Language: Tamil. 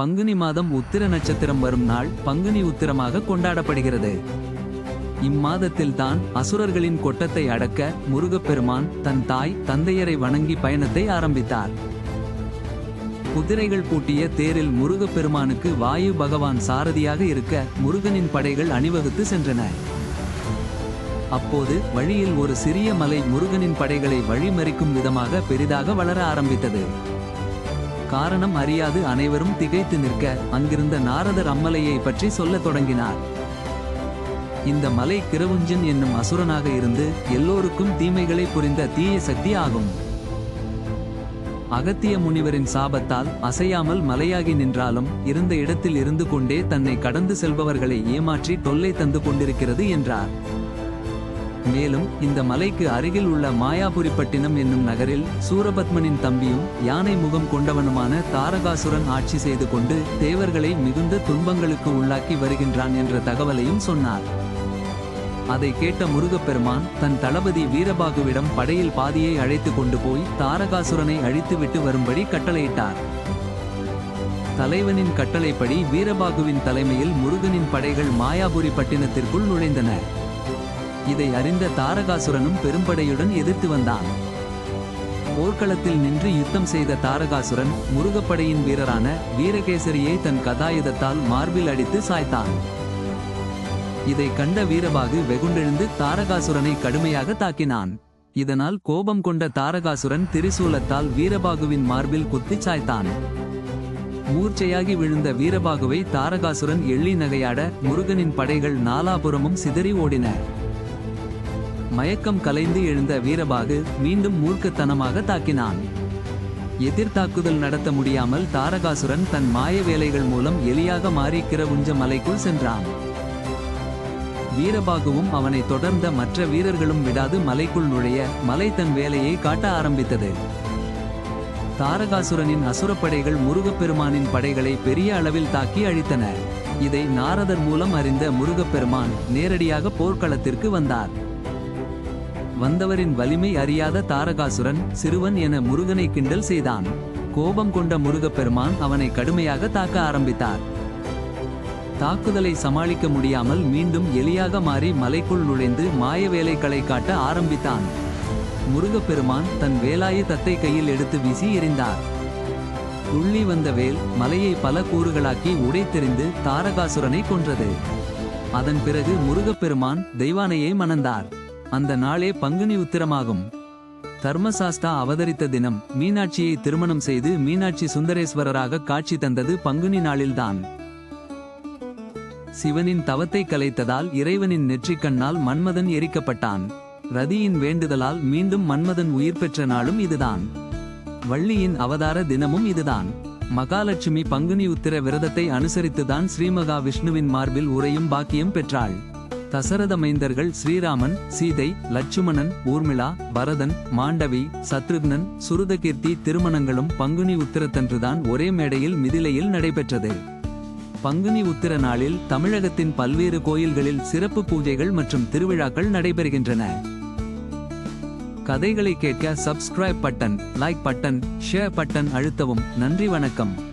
பங்குனி மாதம் உத்திர நட்சத்திரம் வரும் நாள் பங்குனி உத்திரமாக கொண்டாடப்படுகிறது. இம்மாதத்தில் தான் அசுரர்களின் கொட்டத்தை அடக்க முருகப்பெருமான் தன் தாய் தந்தையரை வணங்கி பயணத்தை ஆரம்பித்தார். குதிரைகள் பூட்டிய தேரில் முருகப்பெருமானுக்கு வாயு பகவான் சாரதியாக இருக்க முருகனின் படைகள் அணிவகுத்து சென்றன. அப்போது வழியில் ஒரு சிறிய மலை முருகனின் படைகளை வழிமறிக்கும் விதமாக பெரிதாக வளர ஆரம்பித்தது. காரணம் அறியாது அனைவரும் திகைத்து நிற்க அங்கிருந்த நாரதர் அம்மலையை பற்றி சொல்லத் தொடங்கினார். இந்த மலை கிரவுஞ்சன் என்னும் அசுரனாக இருந்து எல்லோருக்கும் தீமைகளை புரிந்த தீய சக்தி ஆகும். அகத்திய முனிவரின் சாபத்தால் அசையாமல் மலையாகி நின்றாலும் இருந்த இடத்தில் இருந்து கொண்டே தன்னை கடந்து செல்பவர்களை ஏமாற்றி தொல்லை தந்து கொண்டிருக்கிறது என்றார். மேலும் இந்த மலைக்கு அருகில் உள்ள மாயாபுரிப்பட்டினம் என்னும் நகரில் சூரபத்மனின் தம்பியும் யானை முகம் கொண்டவனுமான தாரகாசுரன் ஆட்சி செய்து கொண்டு தேவர்களை மிகுந்த துன்பங்களுக்கு உள்ளாக்கி வருகின்றான் என்ற தகவலையும் சொன்னார். அதை கேட்ட முருகப்பெருமான் தன் தளபதி வீரபாகுவிடம் படையில் பாதியை அழைத்து கொண்டு போய் தாரகாசுரனை அழித்துவிட்டு வரும்படி கட்டளையிட்டார். தலைவனின் கட்டளைப்படி வீரபாகுவின் தலைமையில் முருகனின் படைகள் மாயாபுரி பட்டினத்திற்குள் நுழைந்தன. இதை அறிந்த தாரகாசுரனும் பெரும்படையுடன் எதிர்த்து வந்தான். போர்க்களத்தில் நின்று யுத்தம் செய்த தாரகாசுரன் முருகப்படையின் வீரரான வீரகேசரியை தன் கதாயுதத்தால் மார்பில் அடித்து சாய்த்தான். இதை கண்ட வீரபாகு வெகுண்டெழுந்து தாரகாசுரனை கடுமையாக தாக்கினான். இதனால் கோபம் கொண்ட தாரகாசுரன் திரிசூலத்தால் வீரபாகுவின் மார்பில் குத்திச் சாய்த்தான். மூர்ச்சையாகி விழுந்த வீரபாகுவை தாரகாசுரன் எள்ளி நகையாட முருகனின் படைகள் நாலாபுறமும் சிதறி ஓடின. மயக்கம் கலைந்து எழுந்த வீரபாகு மீண்டும் மூர்க்கத்தனமாக தாக்கினான். எதிர்த்தாக்குதல் நடத்த முடியாமல் தாரகாசுரன் தன் மாய வேலைகள் மூலம் எலியாக மாறி கிரவுஞ்ச மலைக்குள் சென்றான். வீரபாகுவும் அவனை தொடர்ந்த மற்ற வீரர்களும் விடாது மலைக்குள் நுழைய மலை தன் வேலையை காட்ட ஆரம்பித்தது. தாரகாசுரனின் அசுரப்படைகள் முருகப்பெருமானின் படைகளை பெரிய அளவில் தாக்கி அழித்தன. இதை நாரதர் மூலம் அறிந்த முருகப்பெருமான் நேரடியாக போர்க்களத்திற்கு வந்தார். வந்தவரின் வலிமை அறியாத தாரகாசுரன் சிறுவன் என முருகனை கிண்டல் செய்தான். கோபம் கொண்ட முருகப்பெருமான் அவனை கடுமையாக தாக்க ஆரம்பித்தார். தாக்குதலை சமாளிக்க முடியாமல் மீண்டும் எலியாக மாறி மலைக்குள் நுழைந்து மாய வேலைகளை காட்ட ஆரம்பித்தான். முருகப்பெருமான் தன் வேலாயு தத்தை கையில் எடுத்து வீசி எறிந்தார். உள்ளி வந்த வேல் மலையை பல கூறுகளாக்கி உடைத்தெறிந்து தாரகாசுரனை கொன்றது. அதன் பிறகு முருகப்பெருமான் தெய்வானையை மணந்தார். அந்த நாளே பங்குனி உத்திரமாகும். தர்மசாஸ்தா அவதரித்த தினம் மீனாட்சியை திருமணம் செய்து மீனாட்சி சுந்தரேஸ்வரராக காட்சி தந்தது பங்குனி நாளில்தான். சிவனின் தவத்தை கலைத்ததால் இறைவனின் நெற்றிக்கண்ணால் மன்மதன் எரிக்கப்பட்டான். ரதியின் வேண்டுதலால் மீண்டும் மன்மதன் உயிர் பெற்ற நாளும் இதுதான். வள்ளியின் அவதார தினமும் இதுதான். மகாலட்சுமி பங்குனி உத்திர விரதத்தை அனுசரித்துதான் ஸ்ரீமகா விஷ்ணுவின் மார்பில் உரையும் பாக்கியம் பெற்றாள். தசரத மைந்தர்கள் ஸ்ரீராமன் சீதை லட்சுமணன் ஊர்மிளா பரதன் மாண்டவி சத்ருக்னன் சுருதகீர்த்தி திருமணங்களும் பங்குனி உத்திரத்தன்றுதான் ஒரே மேடையில் மிதிலையில் நடைபெற்றது. பங்குனி உத்திர நாளில் தமிழகத்தின் பல்வேறு கோயில்களில் சிறப்பு பூஜைகள் மற்றும் திருவிழாக்கள் நடைபெறுகின்றன. கதைகளை கேட்க subscribe button like button share button அழுத்தவும். நன்றி வணக்கம்.